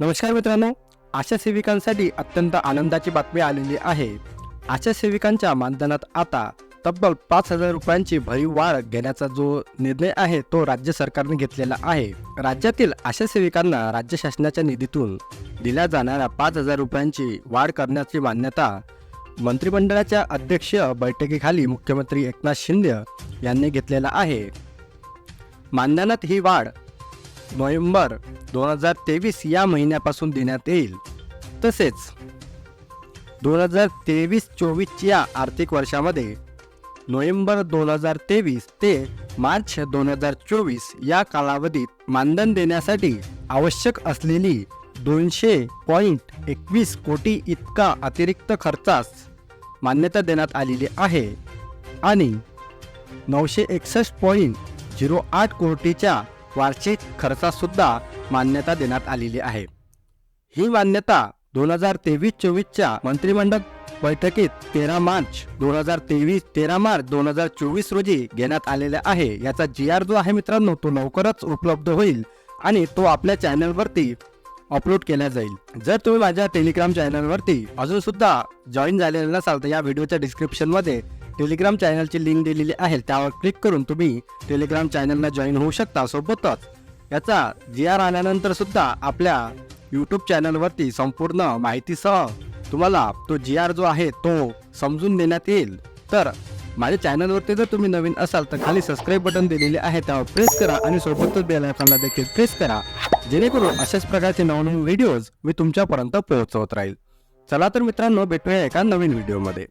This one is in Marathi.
नमस्कार मित्रांनो आशा सेविकांसाठी अत्यंत आनंदाची बातमी आलेली आहे. आशा सेविकांच्या मानधनात आता तब्बल पाच हजार रुपयांची भरीव वाढ घेण्याचा जो निर्णय आहे तो राज्य सरकारने घेतलेला आहे. राज्यातील आशा सेविकांना राज्य शासनाच्या निधीतून दिल्या जाणाऱ्या पाच हजार रुपयांची वाढ करण्याची मान्यता मंत्रिमंडळाच्या अध्यक्ष बैठकीखाली मुख्यमंत्री एकनाथ शिंदे यांनी घेतलेला आहे. मानधनात ही वाढ नोव्हेंबर दोन हजार तेवीस या महिन्यापासून देण्यात येईल. तसेच दोन हजार तेवीस चोवीसच्या आर्थिक वर्षामध्ये नोव्हेंबर दोन हजार तेवीस ते मार्च दोन हजार चोवीस या कालावधीत मानधन देण्यासाठी आवश्यक असलेली दोनशे पॉईंट एकवीस कोटी इतका अतिरिक्त खर्चास मान्यता देण्यात आलेली आहे आणि नऊशे एकसष्ट पॉईंट झिरो आठ कोटीच्या वार्षिक खर्चासुद्धा मान्यता देण्यात आलेली आहे. ही मान्यता दोन हजार तेवीस चोवीसच्या मंत्रिमंडळ बैठकीत तेरा मार्च दोन हजार तेवीस तेरा मार्च दोन हजार चोवीस रोजी घेण्यात आलेला आहे. याचा जी आर जो आहे मित्रांनो तो लवकरच उपलब्ध होईल आणि तो आपल्या चॅनलवरती अपलोड केला जाईल. जर तुम्ही माझ्या टेलिग्राम चॅनलवरती अजून सुद्धा जॉईन झालेलं नसाल तर या व्हिडिओच्या डिस्क्रिप्शनमध्ये टेलिग्राम चॅनलची लिंक दिलेली आहे त्यावर क्लिक करून तुम्ही टेलिग्राम चॅनलला जॉईन होऊ शकता सोबतच. याचा जी आर आल्यानंतर सुद्धा आपल्या यूट्यूब चॅनलवरती संपूर्ण माहितीसह तुम्हाला तो जी आर जो आहे तो समजून देण्यात येईल. तर माझ्या चॅनलवरती जर तुम्ही नवीन असाल तर खाली सबस्क्राईब बटन दिलेले आहे त्यावर प्रेस करा आणि सोबतच बेल आयकॉनला देखील प्रेस करा. जेणेकरून अशाच प्रकारचे नवनवीन व्हिडिओज मी तुमच्यापर्यंत पोहोचवत राहील. चला तर मित्रांनो भेटूया एका नवीन व्हिडिओमध्ये